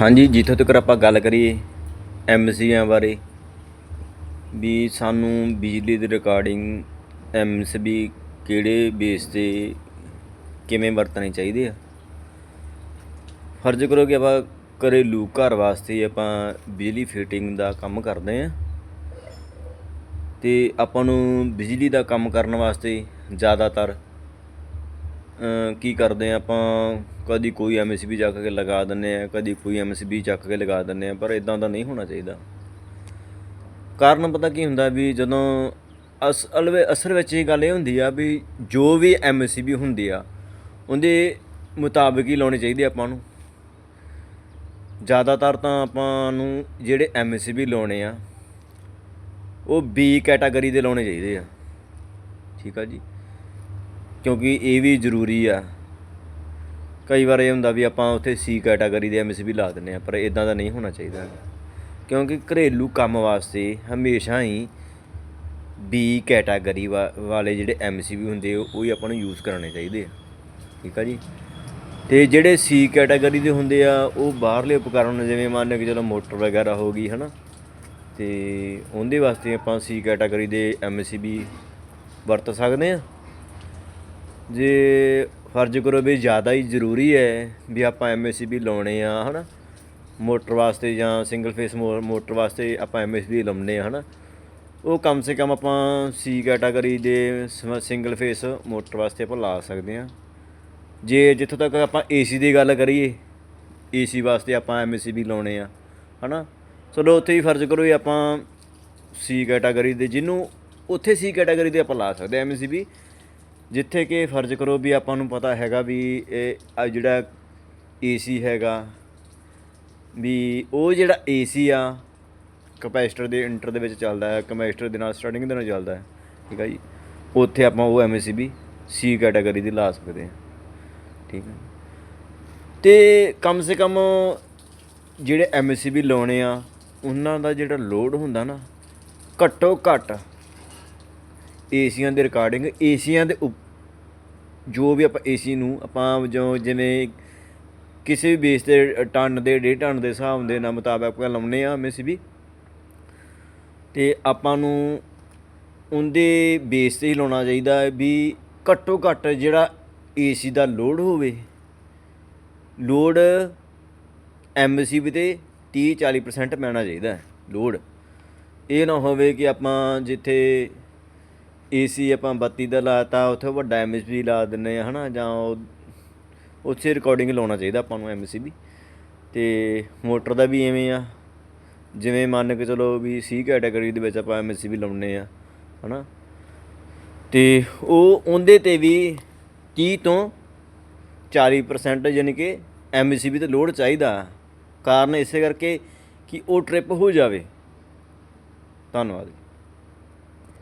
ਹਾਂਜੀ, ਜਿੱਥੋਂ ਤੱਕ ਆਪਾਂ ਗੱਲ ਕਰੀਏ ਐਮਸੀਆਂ ਬਾਰੇ, ਵੀ ਸਾਨੂੰ ਬਿਜਲੀ ਦੀ ਰਿਕਾਰਡਿੰਗ ਐਮਸੀਬੀ ਕਿਹੜੇ ਬੇਸ ਤੇ ਕਿਵੇਂ ਵਰਤਣੇ ਚਾਹੀਦੇ ਆ? ਫਰਜ਼ ਕਰੋ ਕਿ ਆਪਾਂ ਘਰੇਲੂ ਘਰ ਵਾਸਤੇ ਆਪਾਂ ਬਿਜਲੀ ਫਿਟਿੰਗ ਦਾ ਕੰਮ ਕਰਦੇ ਆ। ਤੇ ਆਪਾਂ ਨੂੰ ਬਿਜਲੀ ਦਾ ਕੰਮ ਕਰਨ ਵਾਸਤੇ ਜ਼ਿਆਦਾਤਰ ਕੀ ਕਰਦੇ ਆ ਆਪਾਂ? ਕਦੀ ਕੋਈ ਐਮਸੀਬੀ ਚੱਕ ਕੇ ਲਗਾ ਦਿੰਨੇ ਆ ਕਦੀ ਕੋਈ ਐਮਸੀਬੀ ਚੱਕ ਕੇ ਲਗਾ ਦਿੰਨੇ ਆ ਪਰ ਇਦਾਂ ਦਾ ਨਹੀਂ ਹੋਣਾ ਚਾਹੀਦਾ। ਕਾਰਨ ਪਤਾ ਕੀ ਹੁੰਦਾ ਵੀ ਜਦੋਂ ਅਸਲ ਵਿੱਚ ਅਸਲ ਵਿੱਚ ਇਹ ਗੱਲ ਇਹ ਹੁੰਦੀ ਆ ਵੀ ਜੋ ਵੀ ਐਮਸੀਬੀ ਹੁੰਦੀ ਆ, ਉਹਦੇ ਮੁਤਾਬਕ ਹੀ ਲਾਉਣੇ ਚਾਹੀਦੇ ਆਪਾਂ ਨੂੰ। ਜ਼ਿਆਦਾਤਰ ਤਾਂ ਆਪਾਂ ਨੂੰ ਜਿਹੜੇ ਐਮਸੀਬੀ ਲਾਉਣੇ ਆ, ਉਹ ਬੀ ਕੈਟਾਗਰੀ ਦੇ ਲਾਉਣੇ ਚਾਹੀਦੇ ਆ। ਠੀਕ ਆ ਜੀ? ਕਿਉਂਕਿ ਇਹ ਵੀ ਜ਼ਰੂਰੀ ਆ। ਕਈ ਵਾਰ ਇਹ ਹੁੰਦਾ ਵੀ ਆਪਾਂ ਉੱਥੇ ਸੀ ਕੈਟਾਗਰੀ ਦੇ ਐਮਸੀਬੀ ਲਾ ਦਿੰਨੇ ਆ ਪਰ ਇਦਾਂ ਦਾ ਨਹੀਂ ਹੋਣਾ ਚਾਹੀਦਾ। ਕਿਉਂਕਿ ਘਰੇਲੂ ਕੰਮ ਵਾਸਤੇ ਹਮੇਸ਼ਾ ਹੀ ਬੀ ਕੈਟਾਗਰੀ ਵਾ- ਵਾਲੇ ਜਿਹੜੇ ਐਮਸੀਬੀ ਹੁੰਦੇ ਆ, ਉਹ ਹੀ ਆਪਾਂ ਨੂੰ ਯੂਜ਼ ਕਰਨੇ ਚਾਹੀਦੇ ਆ। ਠੀਕ ਆ ਜੀ? ਤੇ ਜਿਹੜੇ ਸੀ ਕੈਟਾਗਰੀ ਦੇ ਹੁੰਦੇ ਆ ਉਹ ਬਾਹਰਲੇ ਉਪਕਰਨ ਜਿਵੇਂ ਮੰਨ ਕੇ ਚਲੋ ਮੋਟਰ ਵਗੈਰਾ ਹੋ ਗਈ ਹਨਾ? ਤੇ ਉਹਦੇ ਵਾਸਤੇ ਆਪਾਂ ਸੀ ਕੈਟਾਗਰੀ ਦੇ ਐਮਸੀਬੀ ਵਰਤ ਸਕਦੇ ਆ। ਜੇ ਫਰਜ਼ ਕਰੋ ਵੀ ਜ਼ਿਆਦਾ ਹੀ ਜ਼ਰੂਰੀ ਹੈ ਵੀ ਆਪਾਂ ਐਮਐਸਸੀਬੀ ਲਾਉਣੇ ਆ, ਹਨਾ? ਮੋਟਰ ਵਾਸਤੇ ਜਾਂ ਸਿੰਗਲ ਫੇਸ ਮੋਟਰ ਵਾਸਤੇ ਆਪਾਂ ਐਮਐਸਸੀਬੀ ਲਾਉਣੇ ਆ, ਹਨਾ? ਉਹ ਕਮ ਸੇ ਕਮ ਆਪਾਂ ਸੀ ਕੈਟਾਗਰੀ ਦੇ ਸਿੰਗਲ ਫੇਸ ਮੋਟਰ ਵਾਸਤੇ ਆਪਾਂ ਲਾ ਸਕਦੇ ਆ। ਜੇ ਜਿੱਥੋਂ ਤੱਕ ਆਪਾਂ ਏਸੀ ਦੀ ਗੱਲ ਕਰੀਏ ਏਸੀ ਵਾਸਤੇ ਆਪਾਂ ਐਮਐਸਸੀਬੀ ਲਾਉਣੇ ਆ, ਹਨਾ? ਚਲੋ ਉੱਥੇ ਹੀ ਫਰਜ਼ ਕਰੋ ਵੀ ਆਪਾਂ ਸੀ ਕੈਟਾਗਰੀ ਦੇ, ਜਿਹਨੂੰ ਉੱਥੇ ਸੀ ਕੈਟਾਗਰੀ ਦੇ ਆਪਾਂ ਲਾ ਸਕਦੇ ਐਮਐਸਸੀਬੀ ਜਿੱਥੇ ਕਿ ਫਰਜ਼ ਕਰੋ ਵੀ ਆਪਾਂ ਨੂੰ ਪਤਾ ਹੈਗਾ ਵੀ ਇਹ ਆਹ ਜਿਹੜਾ ਏਸੀ ਹੈਗਾ, ਵੀ ਉਹ ਜਿਹੜਾ ਏਸੀ ਆ, ਕਪੈਸਿਟਰ ਦੇ ਇੰਟਰ ਦੇ ਵਿੱਚ ਚੱਲਦਾ ਹੈ, ਕਪੈਸਿਟਰ ਦੇ ਨਾਲ ਸਟਾਰਟਿੰਗ ਦੇ ਨਾਲ ਚੱਲਦਾ ਹੈ, ਠੀਕ ਹੈ ਜੀ? ਉੱਥੇ ਆਪਾਂ ਉਹ ਐਮਐਸਸੀਬੀ ਸੀ ਕੈਟਾਗਰੀ ਦੀ ਲਾ ਸਕਦੇ ਹਾਂ, ਠੀਕ ਹੈ ਤੇ ਕਮ ਸੇ ਕਮ ਜਿਹੜੇ ਐਮਐਸਸੀਬੀ ਲਾਉਣੇ ਆ, ਉਹਨਾਂ ਦਾ ਜਿਹੜਾ ਲੋਡ ਹੁੰਦਾ ਨਾ, ਘੱਟੋ ਘੱਟ ਏਸੀਆਂ ਦੇ ਰਿਕਾਰਡਿੰਗ ਏਸੀਆਂ ਦੇ ਉਪ- ਜੋ ਵੀ ਆਪਾਂ ਏਸੀ ਨੂੰ, ਆਪਾਂ ਜੋ ਜਿਵੇਂ ਕਿਸੇ ਵੀ ਬੇਸ ਤੇ ਟਨ ਦੇ, ਡੇਢ ਟਨ ਦੇ ਹਿਸਾਬ ਦੇ ਨਾਲ ਮੁਤਾਬਕ ਆਪਾਂ ਲਾਉਨੇ ਆ ਵੀ। ਤੇ ਆਪਾਂ ਨੂੰ ਉਹਦੇ ਬੇਸ ਤੇ ਹੀ ਲਾਉਣਾ ਚਾਹੀਦਾ ਹੈ ਵੀ ਘੱਟੋ ਘੱਟ ਜਿਹੜਾ ਏਸੀ ਦਾ ਲੋਡ ਹੋਵੇ ਲੋਡ ਐਮਸੀਬੀ ਤੇ 30 40% ਪੈਣਾ ਚਾਹੀਦਾ ਹੈ ਲੋਡ ਇਹ ਨਾ ਹੋਵੇ ਕਿ ਆਪਾਂ ਜਿੱਥੇ ਏਸੀ ਆਪਾਂ ਬੱਤੀ ਦਾ ਲਾਤਾ, ਉੱਥੇ ਵੱਡਾ ਐਮਐਸਪੀ ਲਾ ਦਿੰਨੇ ਆ ਹਨਾ, ਜਾਂ ਉਹ ਉੱਥੇ ਰਿਕਾਰਡਿੰਗ ਲਾਉਣਾ ਚਾਹੀਦਾ ਆਪਾਂ ਨੂੰ ਐਮਸੀਬੀ ਤੇ ਮੋਟਰ ਦਾ ਵੀ ਐਵੇਂ ਆ। ਜਿਵੇਂ ਮੰਨ ਕੇ ਚਲੋ ਵੀ ਸੀ ਕੈਟਾਗਰੀ ਦੇ ਵਿੱਚ ਆਪਾਂ ਐਮਸੀਬੀ ਲਾਉਨੇ ਆ ਹਨਾ। ਤੇ ਉਹ ਉਹਦੇ ਤੇ ਵੀ 30 ਤੋਂ 40% ਯਾਨੀ ਕਿ ਐਮਸੀਬੀ ਤੇ ਲੋਡ ਚਾਹੀਦਾ। ਕਾਰਨ ਇਸੇ ਕਰਕੇ ਕਿ ਉਹ ਟ੍ਰਿਪ ਹੋ ਜਾਵੇ। ਧੰਨਵਾਦ।